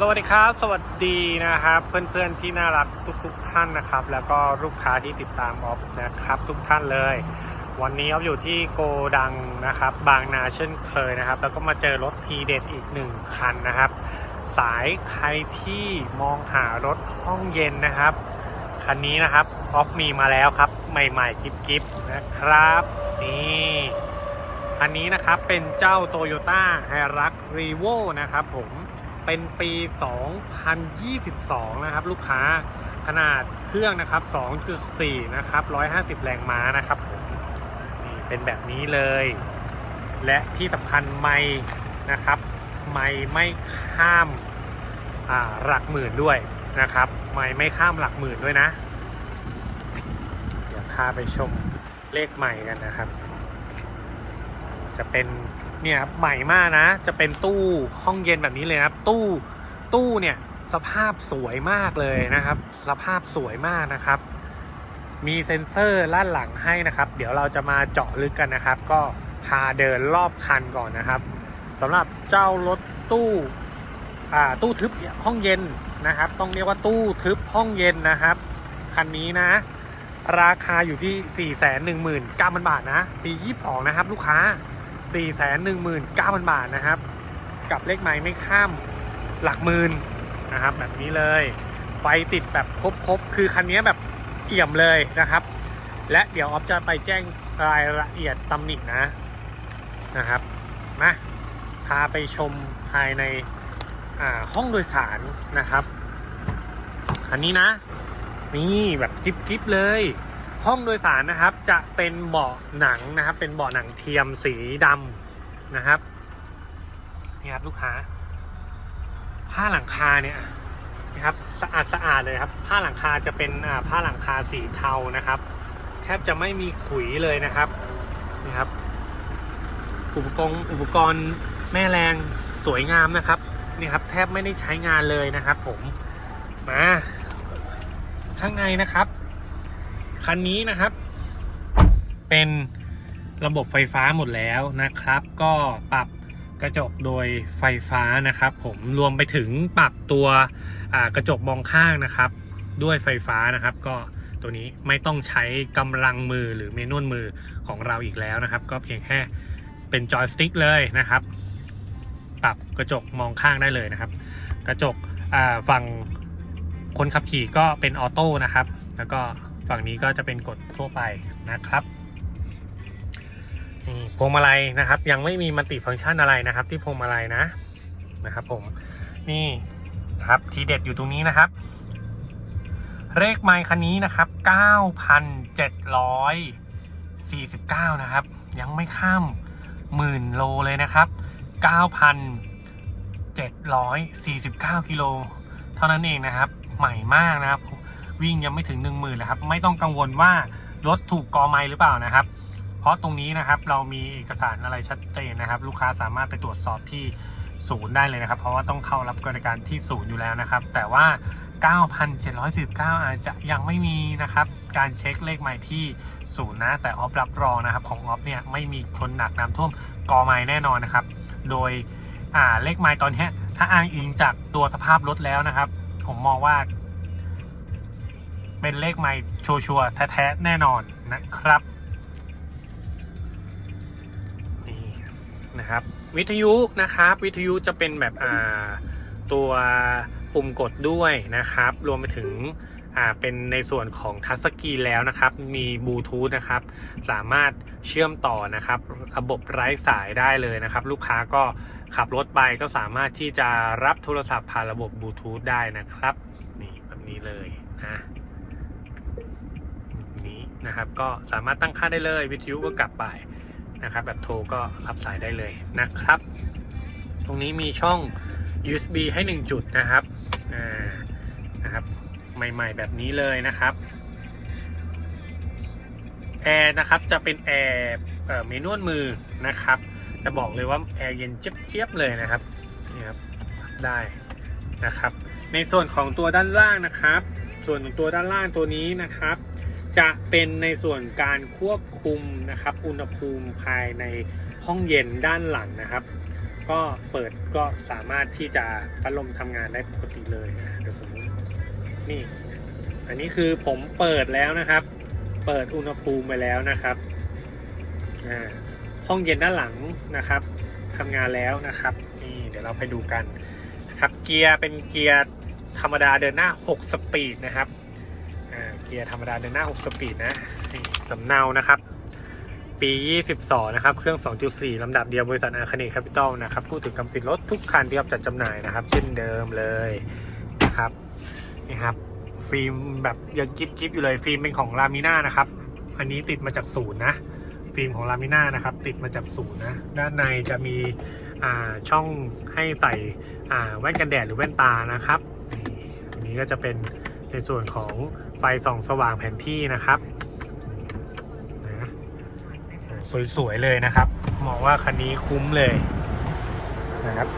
สวัสดีครับ สวัสดีนะครับ เพื่อนๆที่น่ารักทุกๆท่านนะครับ แล้วก็ลูกค้าที่ติดตามออฟนะครับ ทุกท่านเลย วันนี้ออฟอยู่ที่โกดังนะครับ บางนาเช่นเคยนะครับ แล้วก็มาเจอรถทีเด็ดอีกหนึ่งคันนะครับ สายใครที่มองหารถห้องเย็นนะครับคันนี้นะครับออฟมีมาแล้วครับ ใหม่ๆกิ๊บๆนะครับ นี่อันนี้นะครับเป็นเจ้า Toyota h i r u x r e v o นะครับผม เป็นปี 2022 นะครับ ลูกค้าขนาดเครื่องนะครับ 2.4 นะครับ 150 แรงม้านะครับผมนี่เป็นแบบนี้เลย และที่สำคัญไม่นะครับไม่ไม่ข้ามหลักหมื่นด้วยนะครับไม่ไม่ข้ามหลักหมื่นด้วยนะ เดี๋ยวพาไปชมเลขใหม่กันนะครับ จะเป็น เนี่ยใหม่มากนะ จะเป็นตู้ห้องเย็นแบบนี้เลยครับ ตู้ตู้เนี่ยสภาพสวยมากเลยนะครับ สภาพสวยมากนะครับ มีเซ็นเซอร์ด้านหลังให้นะครับ เดี๋ยวเราจะมาเจาะลึกกันนะครับ ก็พาเดินรอบคันก่อนนะครับสำหรับเจ้ารถตู้อ่าตู้ทึบห้องเย็นนะครับ ต้องเรียกว่าตู้ทึบห้องเย็นนะครับคันนี้นะ ราคาอยู่ที่ 4 1 9 0 0 0 บาทนะ ปี 22 นะครับ ลูกค้า 4 1 9 0 0 0 บาทนะครับ กับเลขไม้ไม่ข้ามหลักหมื่นนะครับ แบบนี้เลย ไฟติดแบบครบๆ คือคันนี้แบบเอี่ยมเลยนะครับ และเดี๋ยวออฟจะไปแจ้งรายละเอียดตำหนินะนะครับมาพาไปชมภายในห้องโดยสารนะครับ อันนี้นะ นี่แบบกิ๊บๆเลย ห้องโดยสารนะครับ จะเป็นเบาะหนังนะครับ เป็นเบาะหนังเทียมสีดำนะครับนี่ครับลูกค้า ผ้าหลังคาเนี่ยนะครับสะอาดสะอาดเลยครับ ผ้าหลังคาจะเป็นผ้าหลังคาสีเทานะครับ แทบจะไม่มีขุยเลยนะครับนี่ครับ อุปกรณ์อุปกรณ์แม่แรงสวยงามนะครับนี่ครับแทบไม่ได้ใช้งานเลยนะครับ ผมมาข้างในนะครับ คันนี้นะครับ เป็นระบบไฟฟ้าหมดแล้วนะครับ ก็ปรับกระจกโดยไฟฟ้านะครับ ผมรวมไปถึงปรับตัวกระจกมองข้างนะครับ ด้วยไฟฟ้านะครับ ก็ตัวนี้ไม่ต้องใช้กำลังมือหรือเมนวลมือของเราอีกแล้วนะครับ ก็เพียงแค่เป็นจอยสติ๊กเลยนะครับ ปรับกระจกมองข้างได้เลยนะครับ กระจกฝั่งคนขับขี่ก็เป็นออโต้นะครับ แล้วก็ ฝั่งนี้ก็จะเป็นกดทั่วไปนะครับนี่พวงมาลัยนะครับ ยังไม่มีมัลติฟังก์ชันอะไรนะครับ ที่พวงมาลัยนะนะครับ ผมนี่ครับทีเด็ดอยู่ตรงนี้นะครับ เลขไมค์คันนี้นะครับ 9,749 นะครับ ยังไม่ข้ามหมื่นโลเลยนะครับ 9,749 กิโล เท่านั้นเองนะครับ ใหม่มากนะครับ วิ่งยังไม่ถึง 1 0,000เลยครับ ไม่ต้องกังวลว่ารถถูกกอไม้หรือเปล่านะครับ เพราะตรงนี้นะครับเรามีเอกสารอะไรชัดเจนนะครับ ลูกค้าสามารถไปตรวจสอบที่ศูนย์ได้เลยนะครับ เพราะว่าต้องเข้ารับบริการที่ศูนย์อยู่แล้วนะครับ แต่ว่า 9,749 อาจจะยังไม่มีนะครับการเช็คเลขใหม่ที่ศูนย์นะ แต่ออฟรับรองนะครับของออฟเนี่ยไม่มีคนหนักน้ำท่วมกอไม้แน่นอนนะครับ โดยเลขไม้ตอนนี้ถ้าอ้างอิงจากตัวสภาพรถแล้วนะครับ ผมมองว่า เป็นเลขไม้ชัวร์ๆแท้ๆแน่นอนนะครับนี่นะครับ วิทยุนะครับ วิทยุจะเป็นแบบอ่าตัวปุ่มกดด้วยนะครับ รวมไปถึงอ่าเป็นในส่วนของทัชสกรีนแล้วนะครับ มีบลูทูธนะครับ สามารถเชื่อมต่อนะครับ ระบบไร้สายได้เลยนะครับ ลูกค้าก็ขับรถไปก็สามารถที่จะรับโทรศัพท์ผ่านระบบบลูทูธได้นะครับ นี่แบบนี้เลยนะ นะครับ ก็สามารถตั้งค่าได้เลย วิทยุก็กลับไปนะครับ แบบโทรก็รับสายได้เลยนะครับ ตรงนี้มีช่อง USB ให้ 1 จุดนะครับอ่านะครับ ใหม่ ๆ แบบนี้เลยนะครับแอร์นะครับจะเป็นแอร์เมนวลมือนะครับจะบอกเลยว่าแอร์เย็นเจี๊ยบๆเลยนะครับนี่ครับได้นะครับ ในส่วนของตัวด้านล่างนะครับ ส่วนของตัวด้านล่างตัวนี้นะครับ จะเป็นในส่วนการควบคุมนะครับ อุณหภูมิภายในห้องเย็นด้านหลังนะครับ ก็เปิดก็สามารถที่จะพัดลมทำงานได้ปกติเลยนะเดี๋ยวผมนี่ อันนี้คือผมเปิดแล้วนะครับ เปิดอุณหภูมิไปแล้วนะครับอ่าห้องเย็นด้านหลังนะครับทำงานแล้วนะครับนี่เดี๋ยวเราไปดูกันนะครับเกียร์เป็นเกียร์ธรรมดาเดินหน้า 6 สปีดนะครับ เกียร์ธรรมดาเดินหน้า 6 สปีดนะนี่สำเนานะครับ ปี 22 นะครับ เครื่อง 2.4 ลำดับเดียวบริษัทอาคเนย์แคปิตอลนะครับ พูดถึงกำสิทธิ์รถทุกคันที่รับจัดจำหน่ายนะครับ เช่นเดิมเลยนะครับนี่ครับ ฟิล์มแบบยังกิ๊บกิ๊บอยู่เลยฟิล์มเป็นของลามิน่านะครับ อันนี้ติดมาจากศูนย์นะ ฟิล์มของลามิน่านะครับ ติดมาจากศูนย์นะ ด้านในจะมีอ่าช่องให้ใส่อ่าแว่นกันแดดหรือแว่นตานะครับนี่อันนี้ก็จะเป็น ในส่วนของไฟส่องสว่างแผนที่นะครับนะสวยๆเลยนะครับมองว่าคันนี้คุ้มเลยนะครับ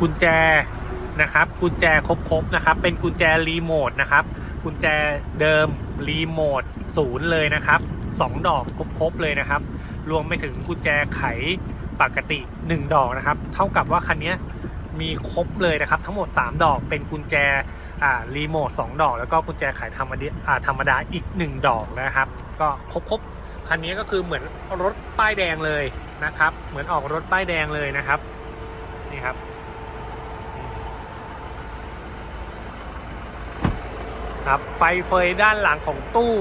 กุญแจนะครับกุญแจครบๆนะครับ เป็นกุญแจรีโมทนะครับกุญแจเดิมรีโมทศูนย์เลยนะครับสองดอกครบๆเลยนะครับ รวมไปถึงกุญแจไขปกติ 1 ดอกนะครับ เท่ากับว่าคันนี้ มีครบเลยนะครับ ทั้งหมด 3 ดอกเป็นกุญแจอ่ารีโมท2ดอก แล้วก็กุญแจไขธรรมดาอ่าธรรมดาอีก 1 ดอกนะครับ ก็ครบๆคันนี้ก็คือเหมือนรถป้ายแดงเลยนะครับ เหมือนออกรถป้ายแดงเลยนะครับนี่ครับครับไฟเฟยด้านหลังของตู้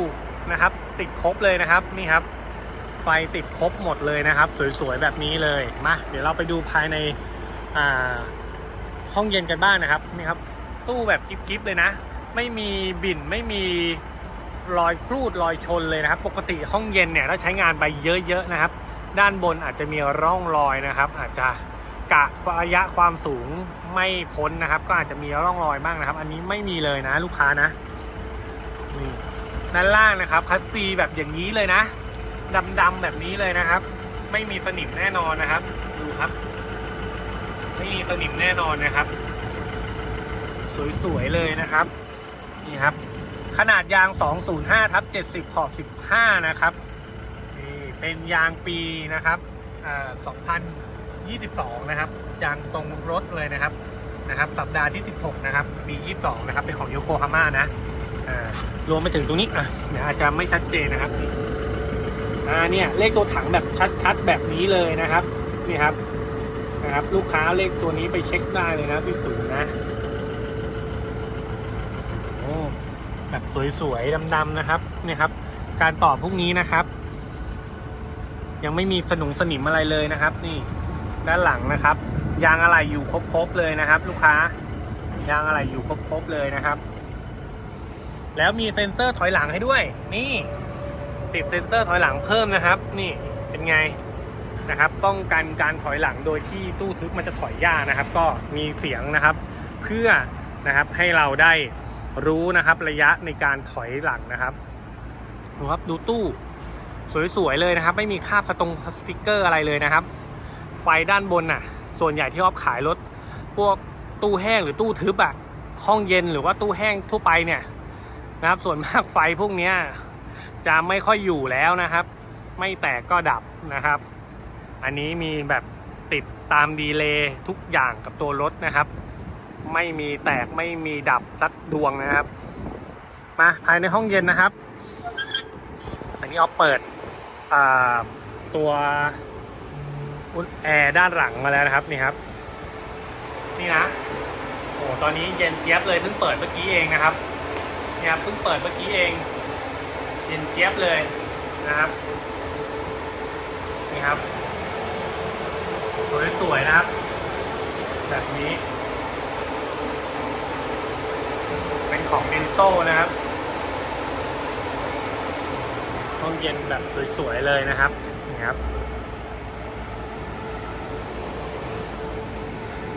นะครับ ติดครบเลยนะครับนี่ครับ ไฟติดครบหมดเลยนะครับ สวยๆแบบนี้เลยมาเดี๋ยวเราไปดูภายในอ่า ห้องเย็นกันบ้างนะครับนี่ครับตู้แบบกิ๊บๆเลยนะ ไม่มีบิ่นไม่มีรอยครูดรอยชนเลยนะครับ ปกติห้องเย็นเนี่ยถ้าใช้งานไปเยอะๆนะครับ ด้านบนอาจจะมีร่องรอยนะครับ อาจจะกะระยะความสูงไม่พ้นนะครับ ก็อาจจะมีร่องรอยบ้างนะครับ อันนี้ไม่มีเลยนะลูกค้านะนี่ด้านล่างนะครับคัสซีแบบอย่างนี้เลยนะดำๆแบบนี้เลยนะครับ ไม่มีสนิมแน่นอนนะครับ ดูครับ ไม่มีสนิมแน่นอนนะครับ สวยๆเลยนะครับนี่ครับ ขนาดยาง 205ทับ70 ขอบ 15 นะครับนี่เป็นยางปีนะครับอ่า2022 นะครับ ยางตรงรถเลยนะครับนะครับ สัปดาห์ที่ 16 นะครับปี22 นะครับ เป็นของโยโกฮาม่านะอ่ารวมไปถึงตรงนี้อะเดี๋ยวอาจจะไม่ชัดเจนนะครับนี่อ่าเนี่ยเลขตัวถังแบบชัดๆ แบบนี้เลยนะครับนี่ครับ นะครับลูกค้าเลขตัวนี้ไปเช็คได้เลยนะที่ศูนย์นะโอ้แบบสวยๆดำๆนะครับนี่ครับ การต่อพวกนี้นะครับ ยังไม่มีสนุงสนิมอะไรเลยนะครับ นี่ด้านหลังนะครับ ยางอะไรอยู่ครบๆเลยนะครับ ลูกค้ายางอะไรอยู่ครบๆเลยนะครับ แล้วมีเซ็นเซอร์ถอยหลังให้ด้วย นี่ ติดเซ็นเซอร์ถอยหลังเพิ่มนะครับ นี่เป็นไง นะครับป้องกันการถอยหลังโดยที่ตู้ทึบมันจะถอยยากนะครับ ก็มีเสียงนะครับเพื่อนะครับให้เราได้รู้นะครับระยะในการถอยหลังนะครับดูครับดูตู้สวยๆเลยนะครับ ไม่มีคราบสตรงสติกเกอร์อะไรเลยนะครับ ไฟด้านบนน่ะ ส่วนใหญ่ที่ออฟขายรถพวกตู้แห้งหรือตู้ทึบอะห้องเย็นหรือว่าตู้แห้งทั่วไปเนี่ยนะครับ ส่วนมากไฟพวกนี้จะไม่ค่อยอยู่แล้วนะครับ ไม่แตกก็ดับนะครับ อันนี้มีแบบติดตามดีเลย์ทุกอย่างกับตัวรถนะครับ ไม่มีแตกไม่มีดับสักดวงนะครับ มาภายในห้องเย็นนะครับ อันนี้เอาเปิดตัวแอร์ด้านหลังมาแล้วนะครับนี่ครับ นี่นะโอ้ตอนนี้เย็นเจี๊ยบเลยเพิ่งเปิดเมื่อกี้เองนะครับเนี่ยครับเพิ่งเปิดเมื่อกี้เอง เย็นเจี๊ยบเลยนะครับนี่ครับ สวยๆนะครับ แบบนี้ เป็นของเบนโซนะครับห้องเย็นแบบสวยๆเลยนะครับนี่ครับ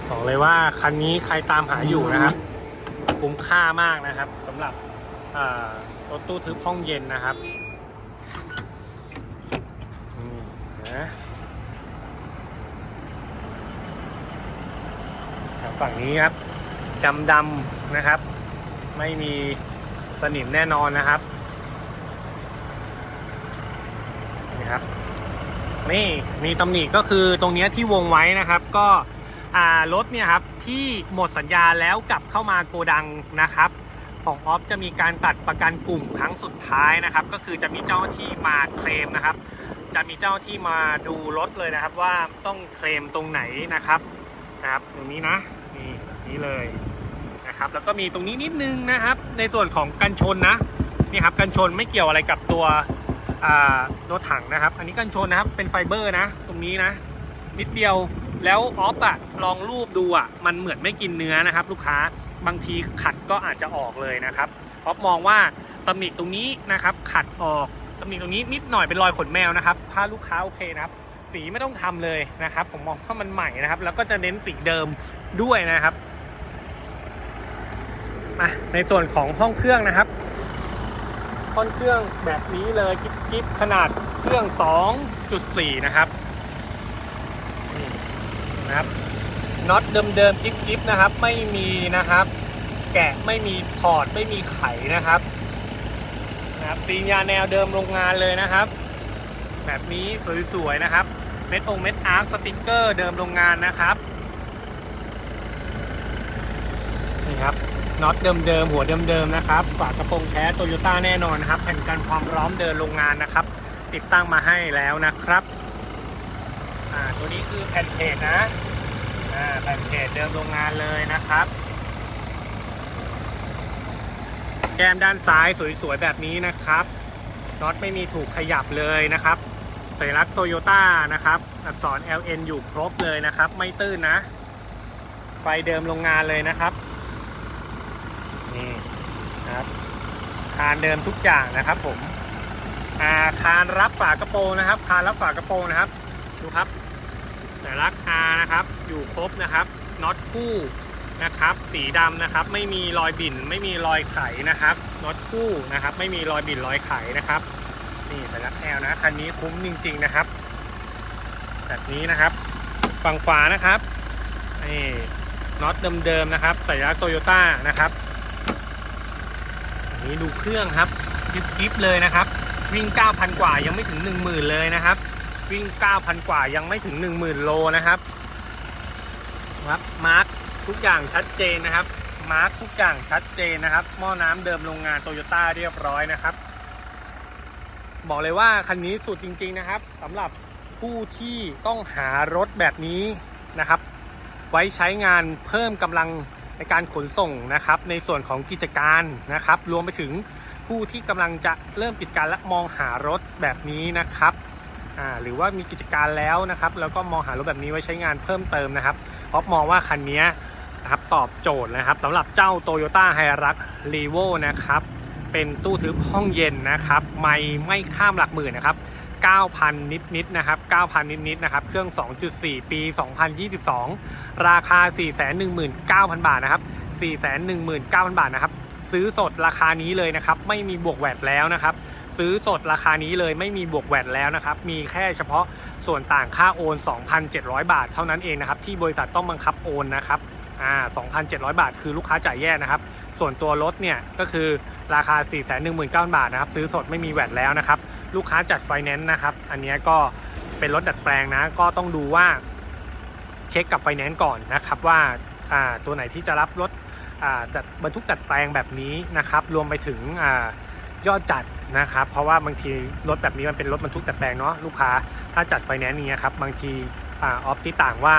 บอกเลยว่าคันนี้ใครตามหาอยู่นะครับ คุ้มค่ามากนะครับสำหรับรถตู้ทึบห้องเย็นนะครับนี่นะ ฝั่งนี้ครับดำดำนะครับ ไม่มีสนิมแน่นอนนะครับนี่ครับ นี่มีตำหนิก็คือตรงนี้ที่วงไว้นะครับ ก็รถเนี่ยครับที่หมดสัญญาแล้วกลับเข้ามาโกดังนะครับ ของออฟจะมีการตัดประกันกลุ่มครั้งสุดท้ายนะครับ ก็คือจะมีเจ้าหน้าที่มาเคลมนะครับ จะมีเจ้าที่มาดูรถเลยนะครับ ว่าต้องเคลมตรงไหนนะครับนะครับตรงนี้นะ นี่นี่เลยนะครับ แล้วก็มีตรงนี้นิดนึงนะครับ ในส่วนของกันชนนะนี่ครับกันชนไม่เกี่ยวอะไรกับตัวรถถังนะครับ อันนี้กันชนนะครับเป็นไฟเบอร์นะ ตรงนี้นะ นิดเดียวแล้วออฟอะลองรูปดูอะมันเหมือนไม่กินเนื้อนะครับ ลูกค้าบางทีขัดก็อาจจะออกเลยนะครับออฟมองว่าตำหนิตรงนี้นะครับ ขัดออกตำหนิตรงนี้นิดหน่อยเป็นรอยขนแมวนะครับ ถ้าลูกค้าโอเคนะครับ สีไม่ต้องทำเลยนะครับ ผมมองว่ามันใหม่นะครับ แล้วก็จะเน้นสีเดิมด้วยนะครับมาในส่วนของห้องเครื่องนะครับ ห้องเครื่องแบบนี้เลยกิ๊บกิ๊บขนาดเครื่อง 2.4 นะครับนะครับน็อตเดิมๆจิ๊บๆนะครับ ไม่มีนะครับ แกะไม่มีถอดไม่มีไขนะครับนะครับตีนยาแนวเดิมโรงงานเลยนะครับ แบบนี้สวยๆนะครับ เม็ดองเม็ดอาร์คสติกเกอร์เดิมโรงงานนะครับนี่ครับน็อตเดิมๆหัวเดิมๆนะครับฝากระโปรงแท้โตโยต้าแน่นอนนะครับแผ่นกันความร้อมเดินโรงงานนะครับ ติดตั้งมาให้แล้วนะครับอ่าตัวนี้คือแผ่นเพจนะอ่าแผ่นเพจเดิมโรงงานเลยนะครับ แก้มด้านซ้ายสวยๆแบบนี้นะครับน็อตไม่มีถูกขยับเลยนะครับ สัญลักษณ์โตโยต้านะครับ อักษร LN อยู่ครบเลยนะครับ ไม่ตื้นนะ ไฟเดิมโรงงานเลยนะครับ นี่นะครับคานเดิมทุกอย่างนะครับผมอาคานรับฝากระโปรงนะครับ คานรับฝากระโปรงนะครับ ดูครับสัญลักษณ์ R นะครับ อยู่ครบนะครับน็อตคู่นะครับ สีดำนะครับ ไม่มีรอยบิ่น ไม่มีรอยไขนะครับน็อตคู่นะครับ ไม่มีรอยบิ่นรอยไขนะครับ นี่สัญลักษณ์ L นะคันนี้คุ้มจริง ๆนะครับแบบนี้นะครับ ฝั่งขวานะครับนี่น็อตเดิมๆนะครับสัญลักษณ์โตโยต้านะครับนี้ดูเครื่องครับยิบๆเลยนะครับ วิ่ง 9,000 กว่ายังไม่ถึง 10,000 เลยนะครับ วิ่ง 9,000 กว่ายังไม่ถึง 10,000 โลนะครับครับมาร์คทุกอย่างชัดเจนนะครับ มาร์คทุกอย่างชัดเจนนะครับ หม้อน้ำเดิมโรงงานโตโยต้าเรียบร้อยนะครับ บอกเลยว่าคันนี้สุดจริง ๆนะครับสำหรับผู้ที่ต้องหารถแบบนี้นะครับ ไว้ใช้งานเพิ่มกำลังในการขนส่งนะครับ ในส่วนของกิจการนะครับ รวมไปถึงผู้ที่กำลังจะเริ่มกิจการและมองหารถแบบนี้นะครับหรือว่ามีกิจการแล้วนะครับ แล้วก็มองหารถแบบนี้ไว้ใช้งานเพิ่มเติมนะครับ เพราะมองว่าคันนี้นะครับตอบโจทย์นะครับสำหรับเจ้า Toyota h i r u x r e v o นะครับ เป็นตู้ทึบห้องเย็นนะครับ ไม่ไม่ข้ามหลักหมื่นนะครับ 9,000 นิดนิดๆนะครับ 9,000 นิดนิดๆนะครับ เครื่อง 2.4 ปี 2022 ราคา 419,000 บาทนะครับ 419,000 บาทนะครับ ซื้อสดราคานี้เลยนะครับ ไม่มีบวกแวดแล้วนะครับ ซื้อสดราคานี้เลยไม่มีบวกแวดแล้วนะครับ มีแค่เฉพาะส่วนต่างค่าโอน 2,700 บาทเท่านั้นเองนะครับ ที่บริษัทต้องบังคับโอนนะครับ อ่า 2,700 บาท คือลูกค้าจ่ายแยกนะครับ ส่วนตัวรถเนี่ยก็คือราคา 419,000 บาทนะครับ ซื้อสดไม่มีแวดแล้วนะครับ ลูกค้าจัดไฟแนนซ์นะครับ อันนี้ก็เป็นรถดัดแปลงนะ ก็ต้องดูว่าเช็คกับไฟแนนซ์ก่อนนะครับว่าตัวไหนที่จะรับรถบรรทุกดัดแปลงแบบนี้นะครับ รวมไปถึงอยอดจัดนะครับ เพราะว่าบางทีรถแบบนี้มันเป็นรถบรรทุกดัดแปลงเนาะลูกค้าถ้าจัดไฟแนนซ์นี้ครับบางทีออฟที่ต่างว่า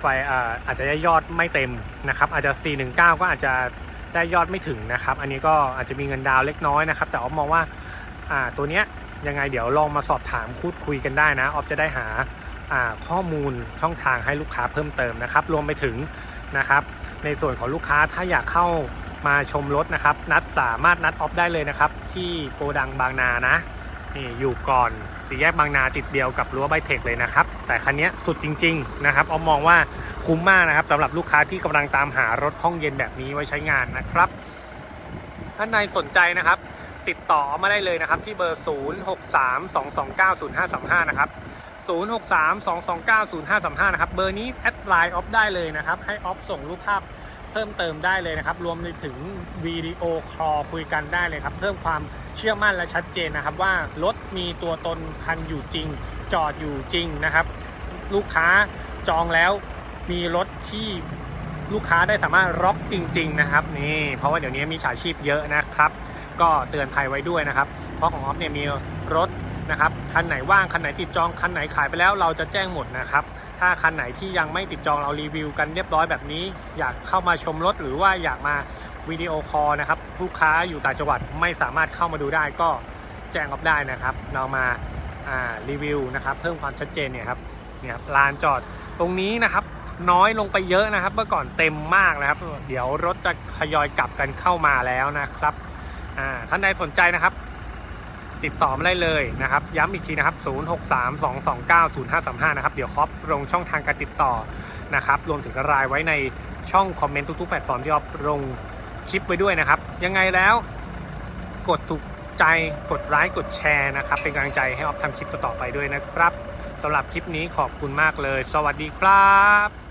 ไฟอาอาจจะได้ยอดไม่เต็มนะครับ อาจจะ 419 ก็อาจจะ ได้ยอดไม่ถึงนะครับ อันนี้ก็อาจจะมีเงินดาวน์เล็กน้อยนะครับ แต่ออฟมองว่าอ่าตัวเนี้ยยังไงเดี๋ยวลองมาสอบถามคูดคุยกันได้นะออฟจะได้หาอ่าข้อมูลช่องทางให้ลูกค้าเพิ่มเติมนะครับ รวมไปถึงนะครับ ในส่วนของลูกค้าถ้าอยากเข้ามาชมรถนะครับ นัดสามารถนัดออฟได้เลยนะครับ ที่โกดังบางนานะ นี่อยู่ก่อนสี่แยกบางนาติดเดียวกับรั้วไบเทคเลยนะครับ แต่คันนี้สุดจริง ๆ นะครับออฟมองว่าคุ้มมากนะครับสำหรับลูกค้าที่กำลังตามหารถห้องเย็นแบบนี้ไว้ใช้งานนะครับท่านใดสนใจนะครับ ติดต่อมาได้เลยนะครับ ที่เบอร์ 0632290535 นะครับ 0632290535 นะครับ เบอร์นี้แอดไลน์ออฟได้เลยนะครับ ให้ออฟส่งรูปภาพ เพิ่มเติมได้เลยนะครับ รวมไปถึงวิดีโอคอลคุยกันได้เลยครับ เพิ่มความเชื่อมั่นและชัดเจนนะครับ ว่ารถมีตัวตนคันอยู่จริง จอดอยู่จริงนะครับ ลูกค้าจองแล้วมีรถที่ลูกค้าได้สามารถล็อกจริง ๆ นะครับนี่เพราะว่าเดี๋ยวนี้มีฉาชีพเยอะนะครับ ก็เตือนภัยไว้ด้วยนะครับ เพราะของออฟเนี่ยมีรถนะครับคันไหนว่างคันไหนติดจองคันไหนขายไปแล้วเราจะแจ้งหมดนะครับ ถ้าคันไหนที่ยังไม่ติดจองเรารีวิวกันเรียบร้อยแบบนี้ อยากเข้ามาชมรถหรือว่าอยากมาวิดีโอคอลนะครับลูกค้าอยู่ต่างจังหวัดไม่สามารถเข้ามาดูได้ก็แจ้งออฟได้นะครับ เรามารีวิวนะครับ เพิ่มความชัดเจนเนี่ยครับเนี่ยครับลานจอดตรงนี้นะครับ น้อยลงไปเยอะนะครับ เมื่อก่อนเต็มมากนะครับ เดี๋ยวรถจะทยอยกลับกันเข้ามาแล้วนะครับท่านใดสนใจนะครับ ติดต่อมาได้เลยนะครับ ย้ำอีกทีนะครับ 0632290535 นะครับ เดี๋ยวครอปลงช่องทางการติดต่อนะครับ รวมถึงรายไว้ในช่องคอมเมนต์ทุกๆแพลตฟอร์มที่ออฟลงคลิปไว้ด้วยนะครับ ยังไงแล้วกดถูกใจกดไลค์กดแชร์นะครับ เป็นกำลังใจให้ออฟทำคลิปต่อๆไปด้วยนะครับสำหรับคลิปนี้ขอบคุณมากเลย สวัสดีครับ